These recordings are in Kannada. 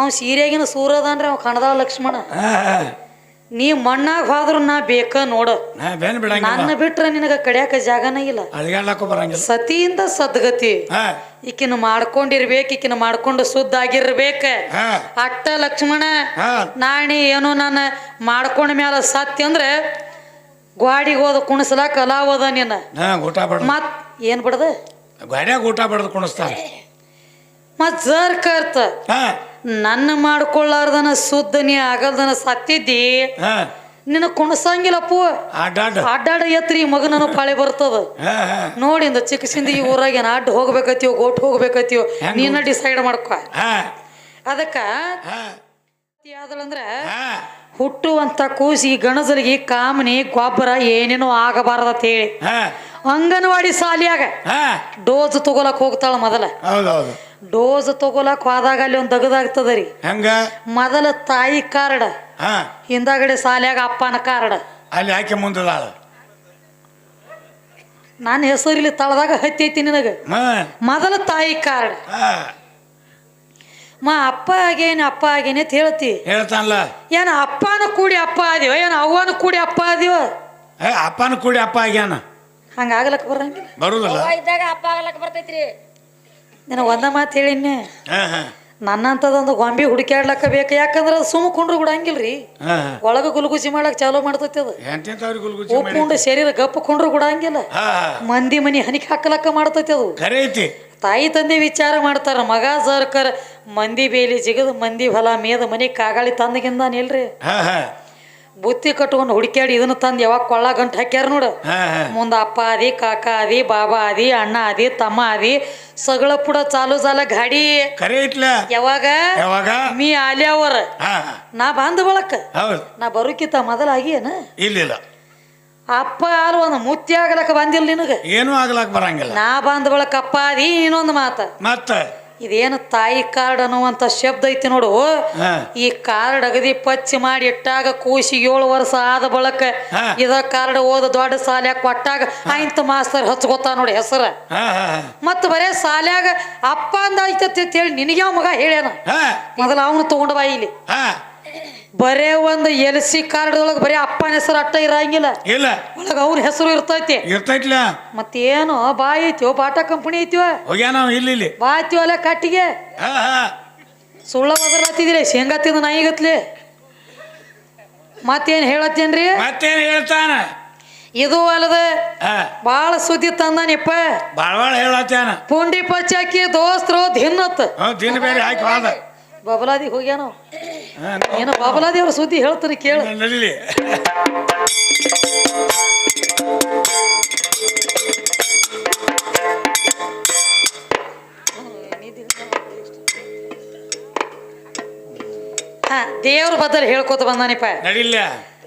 ಅವ್ ಸೀರೆಗಿನ ಸೂರದನ್ರಿ ಅವ್ ಕಣದಾಳ ಲಕ್ಷ್ಮಣ. ನೀ ಮಣ್ಣಾಗ ಹೋದ್ರು ನಾ ಬೇಕ ನೋಡ. ನನ್ನ ಬಿಟ್ರೆ ನಿನಗ ಕಡಿಯಾಕ ಜಾಗನ ಇಲ್ಲ. ಸತಿಯಿಂದ ಸದ್ಗತಿ. ಈಕಿನ ಮಾಡ್ಕೊಂಡಿರ್ಬೇಕು ಈಕಿನ ಮಾಡ್ಕೊಂಡು ಶುದ್ಧ ಆಗಿರ್ಬೇಕ. ಅಟ್ಟ ಲಕ್ಷ್ಮಣ ನಾಣಿ ಏನೋ ನಾನು ಮಾಡ್ಕೊಂಡ ಮ್ಯಾಲ ಸತ್ಯ ಅಂದ್ರೆ ಗ್ವಾಡಿಗೆ ಹೋದ ಕುಣಿಸ್ಲಾಕ ಅಲಾವದ ನೀನ. ಹಾ ಊಟ ಬಡ್ದು. ಮತ್ ಏನ್ ಬಿಡದ? ಗಾಡ್ಯಾಗ ಊಟ ಬಿಡದು ಕುಣಿಸ್ತಾರ. ಮತ್ ಜರ್ ಕರ್ತ ನನ್ನ ಮಾಡ್ಕೊಳ್ಳಾರ್ದನ ಶುದ್ಧ ನೀ ಆಗಲ್ದನ ಸತ್ತಿದ್ದಿ ನಿನ್ನ ಕುಣಸಂಗಿಲ್ಲಪ್ಪು ಅಡ್ಡಾಡ್. ಎತ್ರಿ ಮಗನನು ಪಾಳೆ ಬರ್ತದ. ನೋಡಿ ಇಂದ ಚಿಕ್ಕಸಿಂದ ಈ ಊರಾಗ ಅಡ್ಡ ಹೋಗ್ಬೇಕತ್ತೀವೋ ಗೋಟ್ ಹೋಗ್ಬೇಕತ್ತೀವೋ ಹೆಂಗ್ ನೀನ ಡಿಸೈಡ್ ಮಾಡ್ಕೊ. ಅದಕ್ಕ ಹಾ. ಹುಟ್ಟುವಂತ ಕೂಸಿ ಗಣಜಲಿಗೆ ಕಾಮನಿ ಗೊಬ್ಬರ ಏನೇನೋ ಆಗಬಾರದ ಹೇಳಿ ಅಂಗನವಾಡಿ ಸಾಲಿಯಾಗ ಡೋಸ್ ತಗೋಲಕ್ ಹೋಗ್ತಾಳ ಮೊದಲ. ಡೋಸ್ ತಗೋಲಕ್ ಹೋದಾಗ ಅಲ್ಲಿ ಒಂದು ದಗದಾಗ್ತದ ರೀ ಹೆಂಗ? ಮೊದಲ ತಾಯಿ ಕಾರ್ಡ್ ಹಾ. ಹಿಂದಾಗಡೆ ಸಾಲ್ಯಾಗ ಅಪ್ಪನ ಕಾರ್ಡ್. ಅಲ್ಲಿ ಹಾಕಿ ಮುಂದದಾಳ? ನಾನು ಹೆಸರಿಲಿ ತಳದಾಗ ಹತ್ತೈತಿ ನಿನಗ. ಹಾ. ಮೊದಲ ತಾಯಿ ಕಾರ್ಡ್. ಹಾ. ಮಾ ಅಪ್ಪ ಆಗೇನಿ ಅಪ್ಪ ಆಗೇನೆ ಅಂತ ಹೇಳ್ತಿ. ಹೇಳ್ತಾನಲ್ಲ. ಏನ ಅಪ್ಪನ ಕೂಡಿ ಅಪ್ಪ ಆದಿವ ಏನ ಅವ್ವನ ಕೂಡಿ ಅಪ್ಪ ಆದಿವ? ಏ ಅಪ್ಪನ ಕೂಡಿ ಅಪ್ಪ ಆಗ್ಯಾನ. ಹಂಗಾಗ್ಲಕ್ ಬರಂಗಿಲ್ಲ ಬರುದಿಲ್ಲ. ಇದ್ದಾಗ ಅಪ್ಪ ಆಗ್ಲಕ್ ಬರ್ತೈತ್ರಿ. ನಿನಗೆ ಒಂದ ಮಾತು ಹೇಳಿನಿ ನನ್ನಂತದೊಂದು ಹಾ. ನನ್ನಂಥದ್ದೊಂದು ಗೊಂಬಿ ಹುಡುಕ್ಯಾಡ್ಲಕ್ಕ ಬೇಕು. ಯಾಕಂದ್ರೆ ಅದು ಸುಮ್ಮ ಕುಂಡ್ರು ಬಿಡಂಗಿಲ್ರಿ. ಹಂಗಿಲ್ರಿ ಒಳಗ ಗುಲ್ಗುಸಿ ಮಾಡಕ್ ಚಾಲೂ ಮಾಡ್ತೈತಿ ಅದು. ಎಂತೆಂತವ್ರಿಗೆ ಗುಲ್ಗುಚಿ ಮಾಡಿ ಒಪ್ಪುಂಡು ಶರೀರ ಗಪ್ಪ ಕುಂಡ್ರು ಬಿಡಂಗಿಲ್ಲ. ಹಾ ಹಾ. ಮಂದಿ ಮನಿ ಹನಿಕೆ ಹಾಕಲಕ್ಕ ಮಾಡ್ತೈತಿ ಅದು. ಖರೆ ಐತಿ. ತಾಯಿ ತಂದೆ ವಿಚಾರ ಮಾಡ್ತಾರ. ಮಗ ಸರ್ಕಾರ ಮಂದಿ ಬೇಲಿ ಜಿಗದ ಮಂದಿ ಹೊಲ ಮೇದ ಮನಿ ಕಾಗಾಳಿ ತಂದಗಿಂದಾನಿಲ್ರಿ ಹಾ ಹಾ. ಬುತ್ತಿ ಕಟ್ಕೊಂಡು ಹುಡುಕ್ಯಾಡಿ ಇದನ್ನ ತಂದು ಯಾವಾಗ ಕೊಳ್ಳ ಗಂಟು ಹಾಕ್ಯಾರ ನೋಡು. ಮುಂದೆ ಅಪ್ಪ ಆದಿ ಕಾಕ ಆದಿ ಬಾಬಾ ಆದಿ ಅಣ್ಣ ಆದಿ ತಮ್ಮ ಆದಿ ಸಗಳ ಪುಡ ಚಾಲು ಜಾಲ ಗಾಡಿ. ಕರೆ ಇಟ್ಲ. ಯಾವಾಗ? ಯಾವಾಗ? ಮೀ ಆಲ್ಯಾವರ ನಾ ಬಂದ ಬಳಕ. ನಾ ಮೊದಲಾಗಿ ಏನ ಇಲ್ಲಿಲ್ಲ ಅಪ್ಪ ಆಲ್ ಒಂದು ಮುತ್ತಿ ಆಗ್ಲಕ್ಕ ಬಂದಿಲ್ಲ ನಿನಗ. ಏನೂ ಆಗ್ಲಕ್ ಬರಂಗಿಲ್ಲ. ನಾ ಬಂದ ಬಳಕ ಅಪ್ಪ ಆದಿ ಇನ್ನೊಂದು ಮಾತ. ಮತ್ತ? ಇದೇನು ತಾಯಿ ಕಾರ್ಡ್ ಅನ್ನುವಂತ ಶಬ್ದ ಐತಿ ನೋಡು. ಈ ಕಾರ್ಡ್ ಅಗದಿ ಪಚ್ಚಿ ಮಾಡಿ ಇಟ್ಟಾಗ ಕೂಸಿ ಏಳು ವರ್ಷ ಆದ ಬಳಕ. ಇದ ಕಾರ್ಡ್ ಓದ ದೊಡ್ಡ ಸಾಲ್ಯಾಗ ಕೊಟ್ಟಾಗ ಆಯ್ತು ಮಾಸ್ತರ್ ಹಚ್ಕೋತಾ ನೋಡಿ ಹೆಸರ. ಮತ್ತ ಬರೇ ಸಾಲ್ಯಾಗ ಅಪ್ಪ ಅಂದ ಐತತಿ ಅಂತ ಹೇಳಿ ನಿನಗೆ ಯಾವ ಮಗ ಹೇಳ್ಯಾನ? ಮೊದಲ ಅವನು ತಗೊಂಡ ಬಾ ಇಲ್ಲಿ. ಬರೇ ಒಂದು ಎಲ್ ಸಿ ಕಾರ್ಡ್ ಒಳಗೆ ಬರೀ ಅಪ್ಪನ ಹೆಸರು ಅಟ್ಟ ಇರಂಗಿಲ್ಲ. ಇಲ್ಲ. ಒಳಗ ಅವ್ರ ಹೆಸರು ಇರ್ತೈತಿ. ಇರ್ತೈತ್ಲ. ಮತ್ತೇನು ಬಾ ಐತಿ ಬಾಟಾ ಕಂಪನಿ ಐತಿವ. ಹೋಗ್ಯಾನ ಇಲ್ಲಿ ಇಲ್ಲಿ. ಬಾ ಐತಿವಲ್ಲ ಕಟ್ಟಿಗೆ ಹಾ ಹಾ. ಸುಳ್ಳ ಬದಲಾತಿದಿರಿ ಶೇಂಗಾ ತಿಂದು ನಾಯಿಗತ್ಲೆ ಮತ್ತೇನು ಹೇಳತ್ತೇನ್ರಿ? ಮತ್ತೇನ್ ಹೇಳ್ತಾನ? ಇದು ಅಲ್ಲದ ಬಾಳ ಸುದ್ದಿ ತಂದಾನಿಪ್ಪ. ಬಾಳ್ ಬಾಳ್ ಹೇಳತ್ತೇನ. ಪುಂಡಿ ಪಚ್ಚಾಕಿ ದೋಸ್ತರು ಧಿನ್ನತ್ ಹ್ಞೂ ದಿನ ಬೇರೆ ಹಾಕಿ ಬಬಲಾದಿ ಹೋಗ್ಯಾನ ಹಾ, ಏನೋ ಬಬಲಾದಿ ಅವ್ರ ಸುದ್ದಿ ಹೇಳ್ತಾರೆ ಕೇಳು. ನಡೀಲಿ. ಹಾ ದೇವ್ರ ಬದ್ದಲ್ ಹೇಳ್ಕೊತ ಬಂದಾನಿಪ್ಪ. ನಡಿಲ್ಲ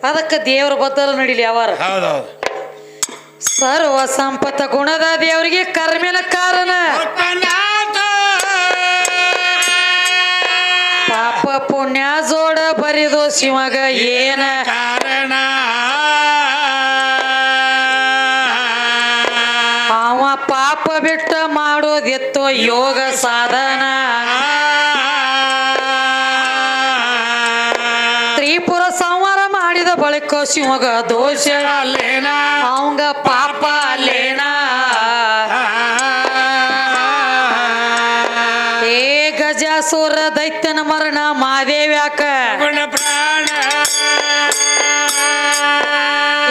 ಅದಕ್ಕೆ ದೇವ್ರ ಬದ್ದಲ್ ನಡಿಲಿ ಯಾವಾರ. ಹೌದೌದು. ಸರ್ವ ಸಂಪತ್ತ ಗುಣದ ದೇವರಿಗೆ ಕರ್ಮೇಲ ಕಾರಣ. ಶಿವಗ ಏನ? ಕಾರಣ? ಅವ ಪಾಪ ಬಿಟ್ಟ ಮಾಡೋದೆತ್ತೋ ಯೋಗ ಸಾಧನ. ತ್ರಿಪುರ ಸಂಹಾರ ಮಾಡಿದ ಬಳಿಕ ಶಿವಗ ದೋಷ. ಅಲ್ಲೇನ ಗಜಾಸುರ ದೈತ್ಯನ ಮರಣ ಮಾದೇವ್ಯಾಕ ಪ್ರಾಣ.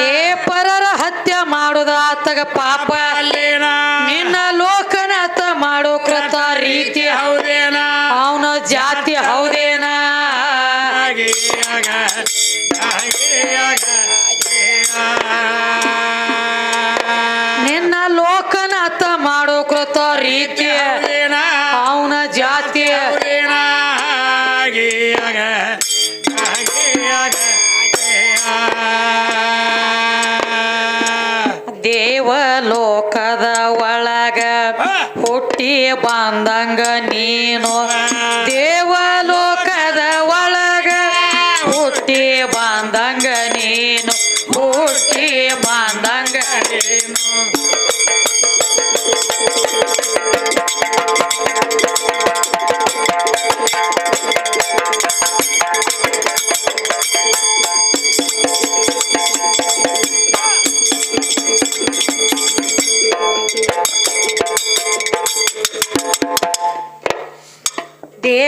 ಏ ಪರರ ಹತ್ಯೆ ಮಾಡುದ ಆತಗ ಪಾಪ. ಅಲ್ಲೇನಾ? ನಿನ್ನ ದೇವಲೋಕದ ಒಳಗ ಹುಟ್ಟಿ ಬಂದಂಗ ನೀನು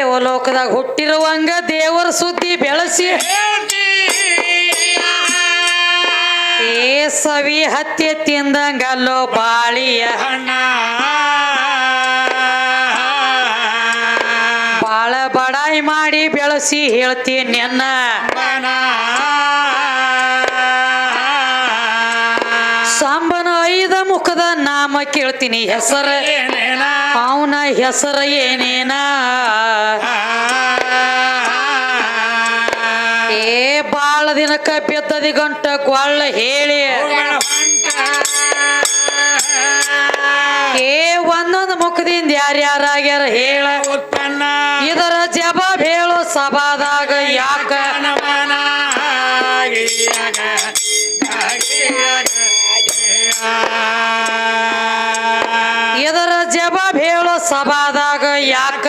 ದೇವಲೋಕದಾಗ ಹುಟ್ಟಿರುವಂಗ ದೇವರ ಸುದ್ದಿ ಬೆಳೆಸಿ ಸವಿ ಹತ್ಯೆ ತಿಂದಂಗಲ್ಲೋ ಬಾಳಿಯ ಬಾಳ ಬಡಾಯಿ ಮಾಡಿ ಬೆಳೆಸಿ ಹೇಳ್ತೀನಿ ನೆನ್ನ ನಾಮ ಕೇಳ್ತೀನಿ ಹೆಸರ. ಅವನ ಹೆಸರ ಏನೇನ? ಏ ಬಾಳ ದಿನಕ್ಕ ಬಿದ್ದದಿ ಗಂಟ ಗೊಳ್ಳ ಹೇಳಿ. ಏ ಒಂದೊಂದು ಮುಖದಿಂದ ಯಾರ್ಯಾರಾಗ್ಯಾರ ಹೇಳ. ಇದರ ಜವಾಬ್ ಜವಾಬ್ ಹೇಳು ಸಭಾದಾಗ ಯಾಕ?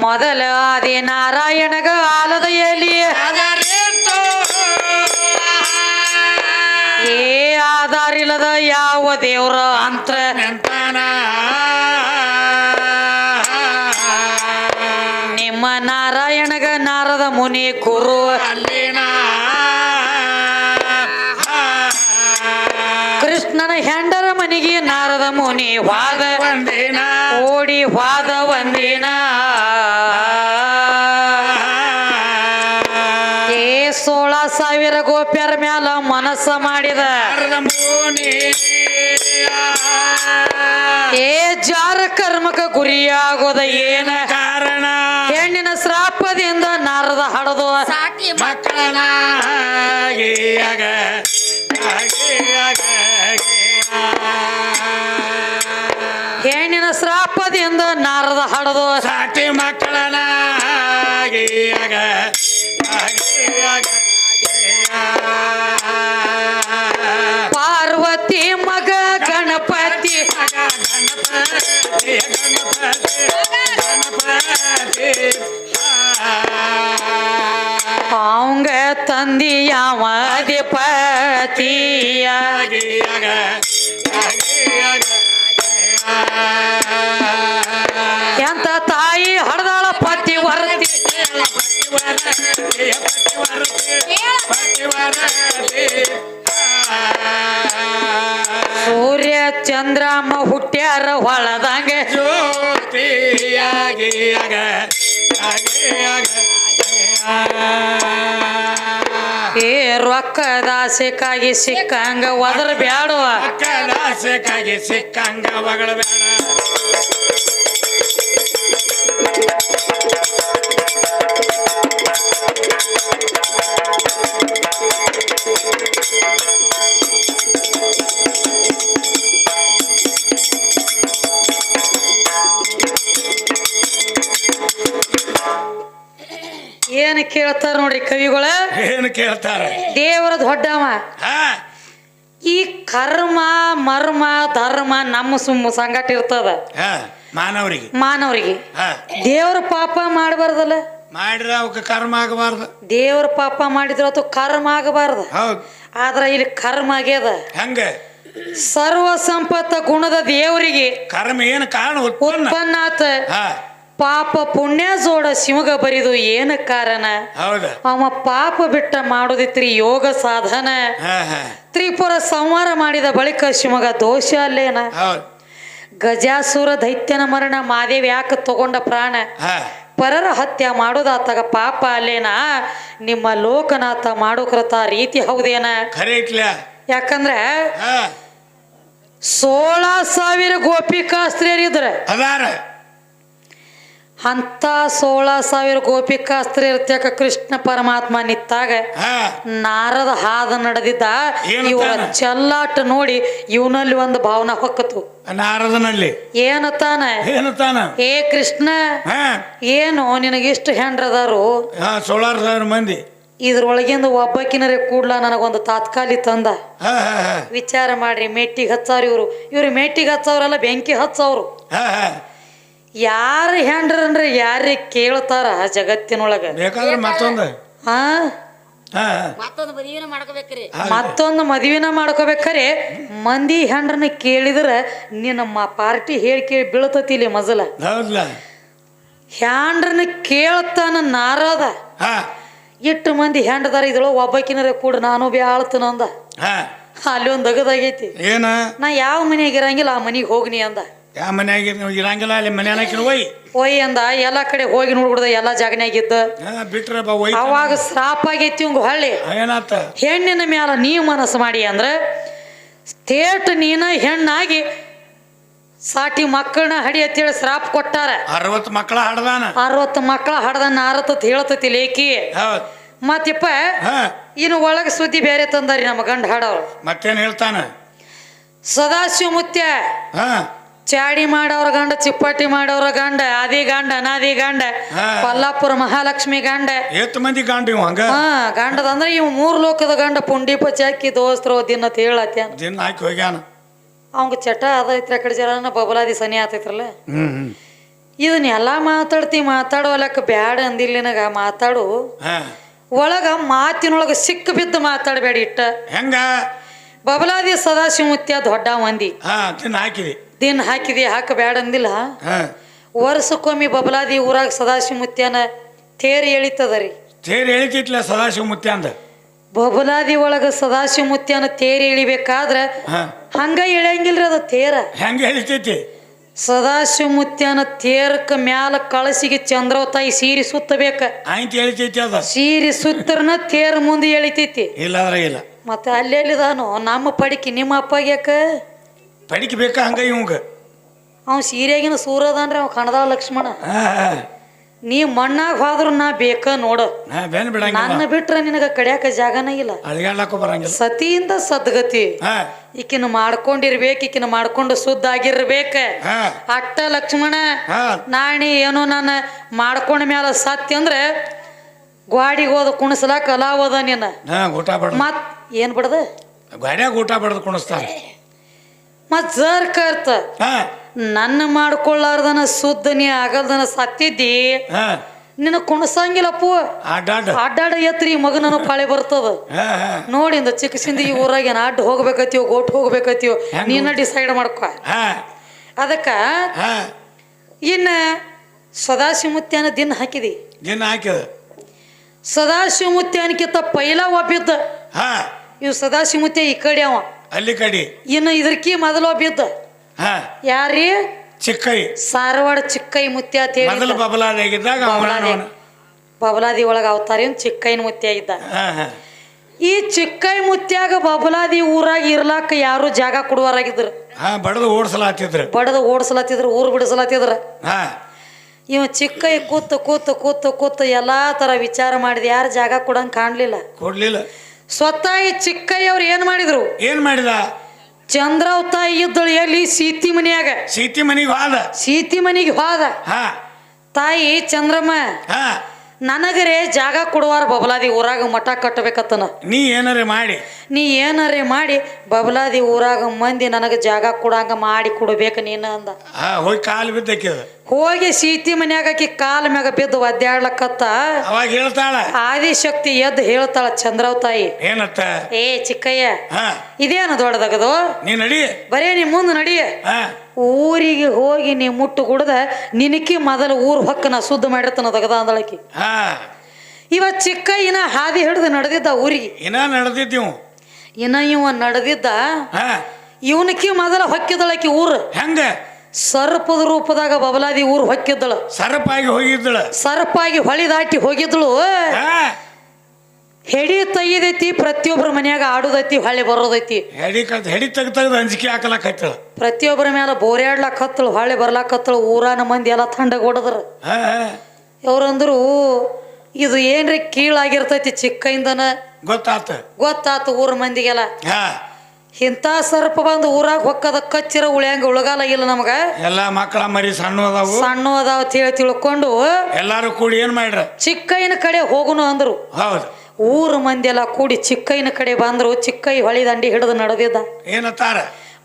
ಮೊದಲ ಆದಿ ನಾರಾಯಣಗ ಆಲದ ಎಲಿ. ಏ ಆಧಾರಿಲ್ಲದ ಯಾವ ದೇವ್ರ ಅಂತ್ರ? ನಿಮ್ಮ ನಾರಾಯಣಗ ನಾರದ ಮುನಿ ಕುರು. ಕೃಷ್ಣನ ಹೆಂಡರ ಮನೆಗೆ ನಾರದ ಮುನಿ ವಾದ ಒಂದಿನ ಓಡಿ ವಾದ ಒಂದಿನ ಏ ಸೋಳ ಸಾವಿರ ಗೋಪ್ಯರ ಮ್ಯಾಲ ಮನಸ್ಸ ಮಾಡಿದ. ನಾರದ ಮುನಿ. ಏ ಜಾರ ಕರ್ಮಕ ಗುರಿಯಾಗೋದ ಏನ? ಕಾರಣ? ಹೆಣ್ಣಿನ ಶ್ರಾಪದಿಂದ ನಾರದ ಹಡದು ಸಾಕಿ ಮಕ್ಕಳನ ಆಗಿಯಾಗ ಆಗಿಯಾಗ ಹೆಣ್ಣಿನ ಶ್ರಾಪದಿಂದ ನಾರದ ಹಡದು ಸಾಟಿ ಮಕ್ಕಳನ ಆಗಿಯಾಗ ಆಗಿಯಾಗ ಪಾರ್ವತಿ ಮಗ ಗಣಪತಿ. ಗಣಪತಿ ಗಣಪತಿ ಗಣಪತಿ ಅವಂಗ ತಂದಿ ಯಾವ ಚಂದ್ರಮ್ಮ ಹುಟ್ಟ್ಯಾರ ಹೊಳದಂಗ ಏ ರೊಕ್ಕದ ಆಸೆಕಾಗಿ ಸಿಕ್ಕಂಗ ಒದರ್ ಬ್ಯಾಡುವ ಸಿಕ್ಕಾಗಿ ಸಿಕ್ಕಂಗ ಒಗಳ ಬೇಡ ಏನ್ ಕೇಳ್ತಾರ ನೋಡ್ರಿ ಕವಿಗಳ? ಏನು ಕೇಳ್ತಾರೆ? ದೇವರ ದೊಡ್ಡವ. ಹಾ. ಈ ಕರ್ಮ ಮರ್ಮ ಧರ್ಮ ನಮ್ಮ ಸುಮ್ಮ ಸಂಗಟ ಇರ್ತದ. ಹಾ ಮಾನವರಿಗೆ. ಮಾನವರಿಗೆ. ಹಾ. ದೇವ್ರ ಪಾಪ ಮಾಡಬಾರ್ದಲ್ಲ? ಮಾಡಿದ್ರೆ ಅವಕ್ಕೆ ಕರ್ಮ ಆಗಬಾರ್ದು. ದೇವ್ರ ಪಾಪ ಮಾಡಿದ್ರ ಅಥವಾ ಕರ್ಮ ಆಗಬಾರ್ದು. ಹೌದು. ಆದ್ರ ಇಲ್ಲಿ ಕರ್ಮ ಆಗ್ಯದ. ಹಂಗ? ಸರ್ವ ಸಂಪತ್ತ ಗುಣದ ದೇವರಿಗೆ ಕರ್ಮ ಏನು ಕಾರಣ? ಉತ್ಪನ್ನ. ಉತ್ಪನ್ನ ಆತ. ಹಾ. ಪಾಪ ಪುಣ್ಯ ಜೋಡ ಶಿವಗ ಬರಿದು ಏನ ಕಾರಣ? ಹೌದು. ಅವ ಪಾಪ ಬಿಟ್ಟ ಮಾಡೋದಿತ್ರಿ ಯೋಗ ಸಾಧನ. ತ್ರಿಪುರ ಸಂಹಾರ ಮಾಡಿದ ಬಳಿಕ ಶಿವಗ ದೋಷ ಅಲ್ಲೇನ? ಗಜಾಸುರ ದೈತ್ಯನ ಮರಣ ಮಾದೇವಿ ಯಾಕೆ ತಗೊಂಡ ಪ್ರಾಣ? ಪರರ ಹತ್ಯ ಮಾಡೋದಾತಾಗ ಪಾಪ ಅಲ್ಲೇನ? ನಿಮ್ಮ ಲೋಕನಾಥ ಮಾಡೋಕ್ರತ ರೀತಿ ಹೌದೇನ? ಯಾಕಂದ್ರೆ ಸೋಳ ಸಾವಿರ ಗೋಪಿಕಾಸ್ತ್ರೀಯರಿದ್ರ ಅಂತ ಸೋಳ ಸಾವಿರ ಗೋಪಿಕಾಸ್ತ್ರೀ ಇರ್ತಕ ಕೃಷ್ಣ ಪರಮಾತ್ಮ ನಿತ್ತಾಗ ನಾರದ ಹಾದ ನಡೆದಿದ್ದ? ಇವರ ಚಲ್ಲಾಟ ನೋಡಿ ಇವನಲ್ಲಿ ಒಂದು ಭಾವನೆ ಹೊಕ್ಕತು. ನಾರದನಲ್ಲಿ. ಏನತಾನ ಏನು ತಾನ? ಏ ಕೃಷ್ಣ ಏನು ನಿನಗಿಷ್ಟು ಹೆಂಡ್ರದಾರು? ಸೋಳಾರು ಸಾವಿರ ಮಂದಿ. ಇದ್ರೊಳಗಿಂದ ಒಬ್ಬಕ್ಕಿನರೇ ಕೂಡ್ಲ ನನಗೊಂದು ತಾತ್ಕಾಲಿ ತಂದ. ವಿಚಾರ ಮಾಡ್ರಿ ಮೆಟ್ಟಿಗೆ ಹಚ್ಚವ್ರ ಇವರು. ಇವ್ರು ಮೆಟ್ಟಿಗೆ ಹಚ್ಚವ್ರಲ್ಲ ಬೆಂಕಿ ಹಚ್ಚವ್ರು. ಯಾರ ಹೆಂಡ್ರನ್ರಿ ಯಾರಿ ಕೇಳ್ತಾರ ಜಗತ್ತಿನೊಳಗ? ಬೇಕಾದ್ರೆ ಮತ್ತೊಂದು. ಹಾ. ಮತ್ತೊಂದು ಮದುವೆನ ಮಾಡ್ಕೋಬೇಕ್ರಿ. ಮತ್ತೊಂದು ಮದುವೆನ ಮಾಡ್ಕೋಬೇಕಾರೆ? ಮಂದಿ ಹೆಂಡ್ರನ್ನ ಕೇಳಿದ್ರೆ ನಿನ್ನ ಮ ಪಾರ್ಟಿ ಹೇಳಿ ಕೇಳಿ ಬೀಳ್ತತಿ ಇಲ್ಲಿ ಮಜಲ. ಹೌದ್ಲ. ಹ್ಯಾಂಡ್ರನ್ನ ಕೇಳ್ತಾನ ನಾರದ. ಎಷ್ಟು ಇಟ್ಟು ಮಂದಿ ಹೆಂಡದಾರ ಇದಳು ಒಬ್ಬಕಿನರ ಕೂಡ ನಾನು ಬಿ ಅಂದ. ಹಾ. ಅಲ್ಲಿ ಒಂದು ಅಗದಾಗೈತಿ ಏನ? ನಾ ಯಾವ ಮನೆಯಾಗ ಇರಂಗಿಲ್ಲ ಆ ಮನೆಗೆ ಹೋಗ್ನಿ ಅಂದ. ಯಾವ ಮನ್ಯಾಗ ನೀವು ಇರಂಗಿಲ್ಲ ಅಲ್ಲಿ ಮನ್ಯಾನ ಒಯ್. ಒಯ್ ಅಂದ ಎಲ್ಲ ಕಡೆ ಹೋಗಿ ನೋಡ್ಬಿಡ್ದ ಎಲ್ಲ ಜಾಗನ್ಯಾಗಿದ್ದ ಹಾ ಬಿಟ್ರೆ ಬಾ ಒಯ್ ಅವಾಗ ಶ್ರಾಪ ಆಗೈತಿ ಇವಂಗ ಹೊಳ್ಳಿ. ಏನಾತ? ಹೆಣ್ಣಿನ ಮ್ಯಾಲ ನೀವು ಮನಸ್ಸು ಮಾಡಿ ಅಂದ್ರೆ ತೇಟ್ ನೀನ ಹೆಣ್ಣಾಗಿ ಸಾಟಿ ಮಕ್ಕಳನ್ನ ಹಡಿ ಅಂತೇಳಿ ಶ್ರಾಪ್ ಕೊಟ್ಟಾರ. ಅರವತ್ತು ಮಕ್ಕಳ ಹಡ್ದಾನ? ಅರವತ್ತು ಮಕ್ಕಳ ಹಡ್ದಾನ ನಾರತತ್ ಹೇಳತತಿ ಲೇಕಿ ಹೌದ್. ಮತ್ತಿಪ್ಪ ಇನ್ನು ಒಳಗೆ ಸುದ್ದಿ ಬೇರೆ ತಂದಾರಿ ನಮ್ಮ ಗಂಡ ಹಾಡವ್ರು. ಮತ್ತೇನ್ ಹೇಳ್ತಾನ? ಸದಾಶಿವ ಮುತ್ಯ ಹಾ. ಚಾಡಿ ಮಾಡೋರ ಗಂಡ ಚಿಪ್ಪಟ್ಟಿ ಮಾಡೋರ ಗಂಡ ಆದಿ ಗಂಡ ಅನಾದಿ ಗಂಡ. ಕೊಲ್ಲಾಪುರ ಮಹಾಲಕ್ಷ್ಮಿ ಗಂಡ. ಎತ್ತು ಮಂದಿ ಗಂಡ ಇವ ಹಂಗ? ಹಾ ಗಂಡದ ಅಂದ್ರೆ ಇವ್ ಮೂರ್ ಲೋಕದ ಗಂಡ ಪುಂಡಿಪ ಚಾಕಿ ದೋಸ್ತ್ರು ದಿನ ಹೇಳತ್ಯಾನ ದಿನ ಹಾಕಿ ಹೋಗ್ಯಾನ. ಅವಂಗ ಚಟ ಅದೈತ್ರ ಕಡೆ ಜರನ ಬಬಲಾದಿ ಸನಿ ಆತೈತ್ರಲ್ಲ. ಹ್ಮ್ ಎಲ್ಲಾ ಇದನ್ನೆಲ್ಲ ಮಾತಾಡ್ತಿ ಮಾತಾಡೋಲಕ್ಕ ಬ್ಯಾಡ ಅಂದಿಲ್ಲ ನಿನಗ ಮಾತಾಡು. ಒಳಗ ಮಾತಿನೊಳಗ ಸಿಕ್ಕ ಬಿದ್ದು ಮಾತಾಡಬೇಡಿ ಇಟ್ಟ. ಹೆಂಗ? ಬಬಲಾದಿ ಸದಾಶಿವಮುತ್ಯ ದೊಡ್ಡ ಮಂದಿ. ಹಾಕಿದಿ. ದಿನ ಹಾಕಿದೆ ಹಾಕ ಬ್ಯಾಡ ಅಂದಿಲ್ಲ ವರ್ಷಕ್ಕೊಮ್ಮೆ ಬಬಲಾದಿ ಊರಾಗ ಸದಾಶಿವಮುತ್ಯನ ತೇರಿ ಎಳಿತದ ರೀ ತೇರಿ ಎಳಿತಿತ್ಲ ಸದಾಶಿವ ಮುತ್ಯ ಅಂದ. ಬಬಲಾದಿ ಒಳಗ ಸದಾಶಿವಮುತ್ಯನ ತೇರಿ ಎಳಿಬೇಕಾದ್ರ ಹಂಗ ಎಳಿಯಂಗಿಲ್ರಿ ಅದ ತೇರ. ಹೆಂಗ ಎಳಿತೈತಿ? ಸದಾಶಿವಮುತ್ಯನ ತೇರಕ್ಕ ಮ್ಯಾಲ ಕಳಸಿಗೆ ಚಂದ್ರವತಾಯಿ ತಾಯಿ ಸೀರೆ ಸುತ್ತಬೇಕ. ಆಯ್ತು ಎಳಿತೈತಿ ಅದ. ಸೀರೆ ಸುತ್ತರ್ನ ತೇರ ಮುಂದೆ ಎಳಿತೈತಿ. ಇಲ್ಲ ಇಲ್ಲ. ಮತ್ತೆ ಅಲ್ಲೆಲ್ಲಿದಾನು? ನಮ್ಮ ಪಡಿಕೆ ನಿಮ್ಮ ಅಪ್ಪಗ್ಯಾಕ? ಪಡಿಕೆ ಬೇಕಾ ಹಂಗ ಇವಂಗ? ಅವ್ ಸೀರೆಗಿನ ಸೂರದನ್ರಿ ಅವ್ ಕಣದ ಲಕ್ಷ್ಮಣ. ನೀ ಮಣ್ಣಾಗ ಹೋದ್ರ ನಾ ಬೇಕ ನೋಡ. ಬೆನ್ ನನ್ನ ಬಿಟ್ರ ನಿನಗ ಕಡ್ಯಾಕ ಜಾಗನ ಇಲ್ಲ. ಬರಂಗಿಲ್ಲ. ಸತಿಯಿಂದ ಸದ್ಗತಿ. ಈಕಿನ ಮಾಡ್ಕೊಂಡಿರ್ಬೇಕು ಈಕಿನ ಮಾಡ್ಕೊಂಡು ಶುದ್ಧ ಆಗಿರ್ಬೇಕ. ಅಟ್ಟ ಲಕ್ಷ್ಮಣ ನಾಣಿ ಏನು ನಾನು ಮಾಡ್ಕೊಂಡ ಮ್ಯಾಲ ಸತ್ಯ ಅಂದ್ರೆ ಗ್ವಾಡಿಗೆ ಹೋದ ಕುಣಸ್ಲಾಕ ಅಲಾವದ ನೀನ. ಹಾ ಊಟ ಬಡ್ದು ಮತ್ ಏನ್ ಬಿಡದ? ಗಾಡ್ಯಾಗ ಊಟ ಬಡ್ದು ಕುಣಿಸ್ತಾರ. ಮತ್ ಜರ್ ಕರ್ತ. ಹಾ. ನನ್ನ ಮಾಡ್ಕೊಳ್ಳಾರ್ದನ ಸುದ್ದನಿ ನೀ ಆಗಲ್ದನ ಸತ್ತಿದ್ದಿ ಹಾ. ನಿನ್ನ ಕುಣಸಂಗಿಲ್ಲಪ್ಪು ಅಡ್ಡಾಡ್ ಅಡ್ಡಾಡ ಎತ್ರಿ ಮಗನನ್ನು ಪಾಳೆ ಬರ್ತದ. ನೋಡಿ ಇಂದ ಚಿಕ್ಕಸಿಂದ ಚಿಕ್ಕ ಸಿಂದಿ ಈ ಊರಾಗ ಏನ್ ಅಡ್ಡ ಹೋಗ್ಬೇಕತ್ತೀವೋ ಗೋಟ್ ಹೋಗ್ಬೇಕತ್ತೀವೋ ಹೆಂಗ್ ನೀನ ಡಿಸೈಡ್ ಮಾಡ್ಕೊ. ಹಾ. ಅದಕ್ಕ ಹಾ. ಇನ್ನ ಸದಾಶಿವಮುತ್ಯಾನ ದಿನ ಹಾಕಿದಿ. ದಿನ ಹಾಕಿದ. ಸದಾಶಿವಮುತ್ಯಾನಕ್ಕಿಂತ ಪೈಲ ಒಬ್ಬಿದ್ದ. ಹಾ. ಇವ್ ಸದಾಶಿವಮುತ್ಯ ಈ ಕಡೆ ಅವ. ಅಲ್ಲಿ ಕಡಿ. ಇನ್ನು ಇದ್ರಕಿ ಮೊದಲು ಬಿದ್ದ. ಹಾ. ಯಾರೀ? ಚಿಕ್ಕೈ. ಸಾರವಾಡ ಚಿಕ್ಕೈ ಮುತ್ಯ ಅಂತ ಹೇಳಿ ಮೊದಲು ಬಬಲಾದಾಗಿದ್ದಾಗ ಬಬಲಾದಿ. ಒಳಗೆ ಬಬಲಾದಿ ಒಳಗ ಅವತಾರ ಚಿಕ್ಕೈನ ಮುತ್ಯ ಇದ್ದ. ಈ ಚಿಕ್ಕೈ ಮುತ್ಯಾಗ ಬಬಲಾದಿ ಊರಾಗ ಇರ್ಲಾಕ ಯಾರು ಜಾಗ ಕೊಡುವರಾಗಿದ್ರು? ಹಾ ಬಡದು ಓಡಿಸಲಾತಿದ್ರು. ಬಡದು ಓಡಿಸ್ಲತ್ತಿದ್ರು ಊರು ಬಿಡಿಸಲಾತಿದ್ರ. ಹಾ. ಇವ ಚಿಕ್ಕೈ ಕೂತು ಕೂತು ಕೂತು ಕೂತು ಎಲ್ಲಾ ತರ ವಿಚಾರ ಮಾಡಿದ ಯಾರು ಜಾಗ ಕೊಡಂಗ್ ಕಾಣ್ಲಿಲ್ಲ. ಕೊಡ್ಲಿಲ್ಲ. ಸ್ವತಃ ಈ ಚಿಕ್ಕೈ ಅವ್ರು ಏನ್ ಮಾಡಿದ್ರು? ಏನ್ ಮಾಡಿದ? ಚಂದ್ರವ್ ತಾಯಿ ಇದ್ದಳು ಎಲ್ಲಿ? ಸೀತಿ ಮನೆಯಾಗ. ಸೀತಿ ಮನಿಗೆ ಹೋದ. ಸೀತಿ ಮನಿಗೆ ಹೋದ. ಹಾ. ತಾಯಿ ಚಂದ್ರಮ್ಮ ಹಾ. ನನಗರೆ ಜಾಗ ಕೊಡುವಾರ ಬಬಲಾದಿ ಊರಾಗ ಮಠ ಕಟ್ಟಬೇಕತ್ತನ. ನೀ ಏನಾರ ಮಾಡಿ? ನೀ ಏನಾರೇ ಮಾಡಿ? ಬಬಲಾದಿ ಊರಾಗ ಮಂದಿ ನನಗೆ ಜಾಗ ಕೊಡಂಗ ಮಾಡಿ ಕೊಡ್ಬೇಕು ನೀನು ಅಂದ. ಹೋಗಿ ಕಾಲು ಬಿದ್ದಕ್ಕೆ ಹೋಗಿ ಸೀತಿ ಮನ್ಯಾಗ ಆಕಿ ಕಾಲ ಮ್ಯಾಗ ಬಿದ್ದು ಒದ್ದಾಡ್ಲಕತ್ತ. ಅವಾಗ ಹೇಳ್ತಾಳ. ಆದಿಶಕ್ತಿ ಎದ್ದು ಹೇಳ್ತಾಳ ಚಂದ್ರವ್ ತಾಯಿ. ಏನತ್ತ? ಏ ಚಿಕ್ಕಯ್ಯ ಹಾ. ಇದೇನು ದೊಡ್ಡದಾಗದು? ನೀ ನಡಿ. ಬರೇ ನೀ ಮುಂದೆ ನಡಿ. ಹಾ. ಊರಿಗೆ ಹೋಗಿ ನೀ ಮುಟ್ಟು ಕುಡ್ದ ನಿನಕಿ ಮೊದಲು ಊರು ಹೊಕ್ಕ ನಾ ಶುದ್ಧ ಮಾಡಿರ್ತಾನ ದಗದ ಅಂದಳಕಿ. ಹಾ. ಇವ ಚಿಕ್ಕ ಇನ್ನ ಹಾದಿ ಹಿಡ್ದು ನಡೆದಿದ್ದ ಊರಿಗೆ. ಇನ್ನ ನಡೆದಿದ್ದೀವು ಇನ್ನ ಇವ ನಡೆದಿದ್ದ ಹಾ. ಇವನಕಿ ಮೊದಲ ಹೊಕ್ಕಿದಳಕಿ ಊರು. ಹೆಂಗ? ಸರ್ಪದ ರೂಪದಾಗ ಬಬಲಾದಿ ಊರು ಹೊಕ್ಕಿದ್ದಳು. ಸರ್ಪಾಗಿ ಹೋಗಿದ್ದಳು. ಸರ್ಪಾಗಿ ಹೊಳಿ ದಾಟಿ ಹೋಗಿದ್ಳು ಹಾ. ಹೆಡಿ ತೆಗಿದೈತಿ ಪ್ರತಿಯೊಬ್ಬರ ಮನ್ಯಾಗ ಆಡುದೈತಿ ಹೊಳ್ಳಿ ಬರೋದೈತಿ. ಹೆಡಿ ಕತ್ ಹೆಡಿ ತೆಗ್ ತೆಗ್ದು ಅಂಜಿಕೆ ಹಾಕಲಕತ್ತಳ ಪ್ರತಿಯೊಬ್ಬರ ಮ್ಯಾಲ ಬೋರ್ಯಾಡ್ಲಾಕ್ ಹತ್ತಳು ಬರ್ಲಾಕತ್ತಳು ಊರಾನ ಮಂದಿ ಎಲ್ಲ ಥಂಡಗ್ ಹೊಡೆದ್ರ. ಅವ್ರಂದ್ರು ಇದು ಏನ್ರಿ ಕೀಳಾಗಿರ್ತೈತಿ ಚಿಕ್ಕಯಿಂದನ ಗೊತ್ತಾತ. ಗೊತ್ತಾತು ಊರ ಮಂದಿಗೆಲ್ಲ. ಹಾ. ಇಂಥ ಸರ್ಪ ಬಂದು ಊರಾಗ ಹೊಕ್ಕದ ಕಚ್ಚಿರ ಉಳ್ಯಾಂಗ ಉಳಗಾಲ ಇಲ್ಲ ನಮಗ. ಎಲ್ಲಾ ಮಕ್ಕಳ ಮರಿ ಸಣ್ಣ ಅದಾವು. ಸಣ್ಣ ಅದಾವ ಹೇಳಿ ತಿಳ್ಕೊಂಡು ಎಲ್ಲಾರು ಕೂಡಿ ಏನ್ ಮಾಡ್ರ? ಚಿಕ್ಕೈನ ಕಡೆ ಹೋಗುನು ಅಂದ್ರು. ಹೌದು. ಊರ ಮಂದಿ ಎಲ್ಲ ಕೂಡಿ ಚಿಕ್ಕೈನ ಕಡೆ ಬಂದ್ರು ಚಿಕ್ಕೈ ಹೊಳಿ ದಂಡಿ ಹಿಡಿದು ನಡೆದಿದ್ದ. ಏನತ್ತಾರ?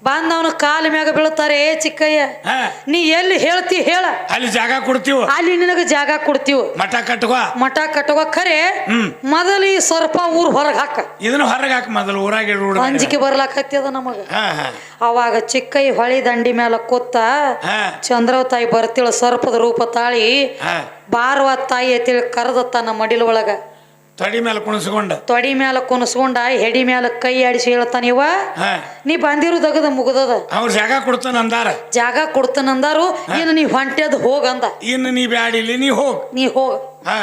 ಬಂದವನ ಕಾಲ ಮ್ಯಾಗ ಬೀಳ್ತಾರೆ ಏ ಚಿಕ್ಕಯ್ಯ ನೀ ಎಲ್ಲಿ ಹೇಳ್ತಿ ಹೇಳ. ಅಲ್ಲಿ ಜಾಗ ಕೊಡ್ತೀವ. ಅಲ್ಲಿ ನಿನಗ ಜಾಗ ಕೊಡ್ತೀವ. ಮಠ ಕಟ್ಟುವ ಮಠ ಕಟ್ಟುವ ಖರೆ. ಮೊದಲು ಈ ಸರ್ಪ ಊರ್ ಹೊರಗೆ ಹಾಕ. ಇದನ್ನ ಹೊರಗೆ ಹಾಕ ಮೊದಲು ಊರಾಗ ಅಂಜಿಕೆ ಬರ್ಲಾಕತ್ತದ ನಮಗ. ಅವಾಗ ಚಿಕ್ಕಯ್ಯ ಹೊಳಿ ದಂಡಿ ಮ್ಯಾಲ ಕೂತ ಚಂದ್ರ ಚಂದ್ರವ ತಾಯಿ ಬರ್ತಿಳ ಸರ್ಪದ ರೂಪ ತಾಳಿ ಬಾರವ ತಾಯಿ ಅಂತೇಳಿ ಕರೆದ ತನ್ನ ಮಡಿಲ ಒಳಗ. ತೊಡಿ ಮೇಲೆ ಕುಣಿಸ್ಕೊಂಡ. ತೊಡಿ ಮ್ಯಾಲ ಕುಣಿಸ್ಕೊಂಡ ಹೆಡಿ ಮ್ಯಾಲ ಕೈ ಆಡಿಸಿ ಹೇಳ್ತಾನ ಇವ. ನೀ ನೀ ಬಂದಿರೋದಗದ ಮುಗ್ದದ. ಅವ್ರ ಜಾಗ ಕೊಡ್ತಾನ ಅಂದಾರ. ಜಾಗ ಕೊಡ್ತಾನಂದಾರು ಇನ್ನು ನೀ ಹೊಂಟದ ಹೋಗ ಅಂದ. ಇನ್ನು ನೀ ಬ್ಯಾಡಿಲಿ ನೀ ಹೋಗ. ನೀ ಹೋಗ. ಹಾ.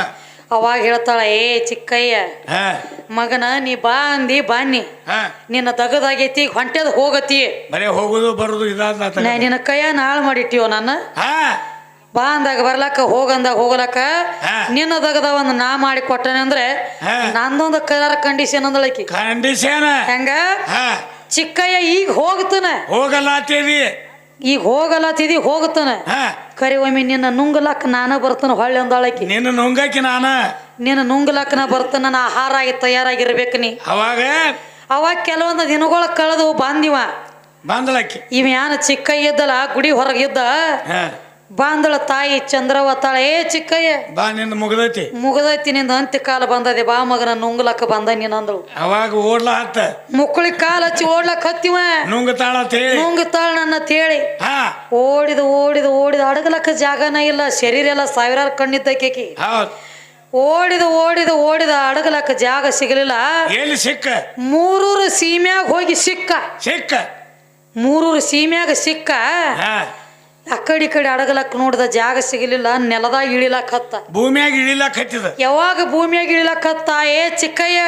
ಅವಾಗ ಹೇಳ್ತಾಳ ಏ ಚಿಕ್ಕಯ್ಯ ಹಾ. ಮಗನ ನೀ ಬಾ ಅಂದಿ ಬನ್ನಿ. ಹಾ. ನಿನ್ನ ತಗದಾಗೈತಿ ಹೊಂಟೆದ್ ಹೋಗತಿ. ಬರೇ ಹೋಗುದು ಬರುದು ಇದಾದ ನಾ ನಿನ್ನ ಕೈಯ ನಾಳು ಮಾಡಿಟ್ಟಿವ ನಾನು ಹಾ. ಬಾ ಅಂದಾಗ ಬರ್ಲಾಕ ಹೋಗಂದಾಗ ಹೋಗ್ಲಕ್ಕ. ನಿನ್ನ ದಗದ ಒಂದು ನಾ ಮಾಡಿ ಕೊಟ್ಟನೆ ಅಂದ್ರೆ ನಂದೊಂದು ಕಲರ್ ಕಂಡೀಷನ್ ಅಂದಳಕಿ ಕಂಡೀಷನ್ ಹೆಂಗ? ಚಿಕ್ಕಯ್ಯ ಈಗ ಹೋಗ್ತಾನ. ಹೋಗಲ್ಲ ಈಗ ಹೋಗಲತ್ತಿದಿ ಹೋಗ್ತಾನ. ಕರಿ ಒಮ್ಮೆ ನಿನ್ನ ನುಂಗಲಕ್ಕ ನಾನ ಬರ್ತಾನ ಹೊಳ್ಳಿ ಅಂದಾಳಕಿ ನಿನ್ನ ನುಂಗಕ್ಕೆ ನಾನ? ನಿನ್ನ ನುಂಗಲಕ್ಕ ನಾ ಬರ್ತಾನ ನಾ ಆಹಾರ ಆಗಿ ತಯಾರಾಗಿರ್ಬೇಕು ನೀ. ಅವಾಗ? ಅವಾಗ ಕೆಲವೊಂದು ದಿನಗಳ ಕಳೆದು ಬಂದಿವ. ಬಂದಳಕ್ಕೆ ಇವ ಯಾನ ಚಿಕ್ಕಯ್ಯ ಇದ್ದಲ್ಲ ಗುಡಿ ಹೊರಗಿದ್ದ ಬಾಂದಳ ತಾಯಿ ಚಂದ್ರವತ್ತಾಳ ತಾಳ ಏ ಚಿಕ್ಕಯ್ಯ ಬಾ ನಿಂದ ಮುಗ್ದೈತಿ. ಮುಗದೈತಿ ನಿಂದ ಅಂತ್ಯ ಕಾಲ ಬಂದದೆ ಬಾ ಮಗನ ನುಂಗ್ಲಕ್ಕ ಬಂದ ನೀನಂದಳು. ಅಂದಳು ಅವಾಗ ಓಡ್ಲ ಹತ್ತ ಮುಕ್ಕಳಿ ಕಾಲ ಹಚ್ಚಿ ಓಡ್ಲಕ್ ಹತ್ತಿವ. ನುಂಗತಾಳ ನುಂಗತಾಳ ನನ್ನ ತೇಳಿ ಓಡಿದ ಓಡಿದ ಓಡಿದ ಅಡಗಲಕ್ಕ ಜಾಗನ ಇಲ್ಲ ಶರೀರ ಎಲ್ಲ ಸಾವಿರಾರು ಕಣ್ಣಿದ್ದಕ್ಕೇಕಿ. ಹೌದ್. ಓಡಿದ ಓಡಿದ ಓಡಿದ ಅಡಗಲಕ್ಕ ಜಾಗ ಸಿಗಲಿಲ್ಲ. ಎಲ್ಲಿ ಸಿಕ್ಕ? ಮೂರೂರು ಸೀಮ್ಯಾಗ ಹೋಗಿ ಸಿಕ್ಕ. ಸಿಕ್ಕ. ಮೂರೂರು ಸೀಮ್ಯಾಗ ಸಿಕ್ಕ. ಆ ಕಡೆ ಈ ಕಡೆ ಅಡಗಲಕ್ಕ ನೋಡಿದ ಜಾಗ ಸಿಗಲಿಲ್ಲ ನೆಲದಾಗ ಇಳಿಲಕ್ಕ ಹತ್ತ. ಭೂಮಿಯಾಗ ಇಳಿಲಕ್ ಹತ್ತಿದ. ಯಾವಾಗ ಭೂಮಿಯಾಗ ಇಳಿಲಕ್ಕ ಹತ್ತ? ಏ ಚಿಕ್ಕಯ್ಯ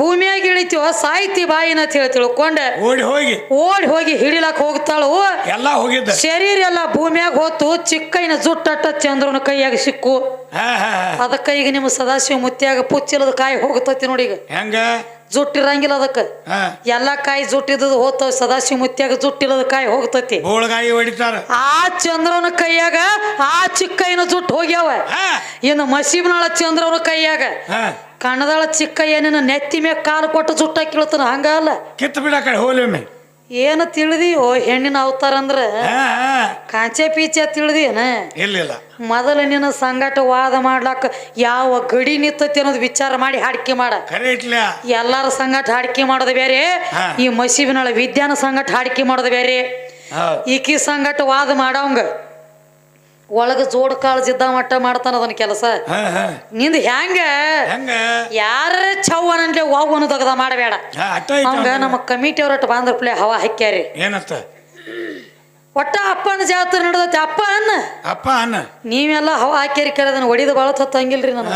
ಭೂಮಿಯಾಗ ಇಳಿತೀವ? ಸಾಯ್ತಿ ಬಾಯಿನ ಅಂತ ಹೇಳಿ ತಿಳ್ಕೊಂಡ. ಓಡಿ ಹೋಗಿ. ಓಡಿ ಹೋಗಿ ಹಿಡಿಲಕ್ ಹೋಗ್ತಾಳು? ಎಲ್ಲ ಹೋಗಿದ್ದ. ಶರೀರ ಎಲ್ಲ ಭೂಮಿಯಾಗ ಹೋತು ಚಿಕ್ಕಯ್ಯನ ಜುಟ್ಟಟ್ಟ ಚಂದ್ರನ ಕೈಯಾಗ ಸಿಕ್ಕು. ಅದಕ್ಕ ಈಗ ನಿಮ್ಮ ಸದಾಶಿವ ಮುತ್ಯಾಗ ಪುಚ್ಚಿಲದ ಕಾಯಿ ಹೋಗ್ತೈತಿ ನೋಡಿ ಈಗ. ಹೆಂಗ? ಜುಟ್ಟಿರಂಗಿಲ್ಲ ಅದಕ್ಕ. ಎಲ್ಲ ಕಾಯಿ ಜುಟ್ಟಿದ್ದು ಹೋಗ್ತಾವ ಸದಾಶಿವ ಮುತ್ಯಾಗ ಜುಟ್ಟಿಲ್ಲದ ಕಾಯಿ ಹೋಗ್ತೈತಿ. ಹೊಡಿತಾರ. ಆ ಚಂದ್ರನ ಕೈಯಾಗ ಆ ಚಿಕ್ಕಯ್ಯನ ಜುಟ್ಟು ಹೋಗ್ಯಾವ. ಇನ್ನು ಮಸೀಬ್ನಾಳ ಚಂದ್ರವನ ಕೈಯಾಗ ಕಣದಾಳ ಚಿಕ್ಕಯ್ಯನ ನೆತ್ತಿ ಮ್ಯಾಗ ಕಾಲು ಕೊಟ್ಟು ಜುಟ್ಟ ಕೀಳ್ತಾನ ಹಂಗ ಅಲ್ಲ. ಕಿತ್ತು ಬಿಡಕ ಹೋಲಿ ಏನು ತಿಳಿದಿಯೋ ಹೆಣ್ಣಿನ ಅವತಾರ ಅಂದ್ರೆ? ಕಾಂಚೆ ಪೀಚೆ ತಿಳಿದೇನು ಇಲ್ಲ ಮೊದಲ ನಿನ್ನ ಸಂಗಟ ವಾದ ಮಾಡ್ಲಾಕ ಯಾವ ಗಡಿ ನಿತ್ತತಿ ಅನ್ನೋದು ವಿಚಾರ ಮಾಡಿ ಹಾಡಿಕೆ ಮಾಡ. ಎಲ್ಲಾರ ಸಂಘಟ ಹಾಡಿಕೆ ಮಾಡೋದು ಬೇರೆ. ಈ ಮಸೀಬಿನೊಳ ವಿದ್ಯಾನ ಸಂಘಟ ಹಾಡಿಕೆ ಮಾಡೋದು ಬೇರೆ. ಈಕಿ ಸಂಗಟ ವಾದ ಮಾಡವಂಗ. ಒಳಗ ಜೋಡ್ ಕಾಳಜಿದ್ದ ಮಟ್ಟ ಮಾಡ್ತಾನ ಅದನ್ನ ಕೆಲಸ. ನಿಂದ ಹೆಂಗ? ಹೆಂಗ? ಯಾರ ಚವ್ವನಂದ್ರೆ ಹೋಗುವನು ತಗದ ಮಾಡಬೇಡ. ಹಾ ಅಟ್ಟ ಐತಿ ಅವಂಗ ಅವ್ನ್ದು. ನಮ್ಮ ಕಮಿಟಿ ಅವ್ರಟ್ಟು ಬಾಂದ್ರ ಪ್ಲೇ ಹವಾ ಹಾಕ್ಯಾರಿ. ಏನತ್ತ ಒಟ್ಟ ಅಪ್ಪನ ಜಾತ್ರೆ ನಡೆದೈತಿ. ಅಪ್ಪ ಅನ್ನ? ಅಪ್ಪ ಅನ್ನ. ನೀವೆಲ್ಲ ಹವಾ ಹಾಕ್ಯಾರಿ ಕೇಳದನ್ನ ಒಡಿದ ಬಾಳ ಹೊತ್ತು ಹಂಗಿಲ್ರಿ ನಾನು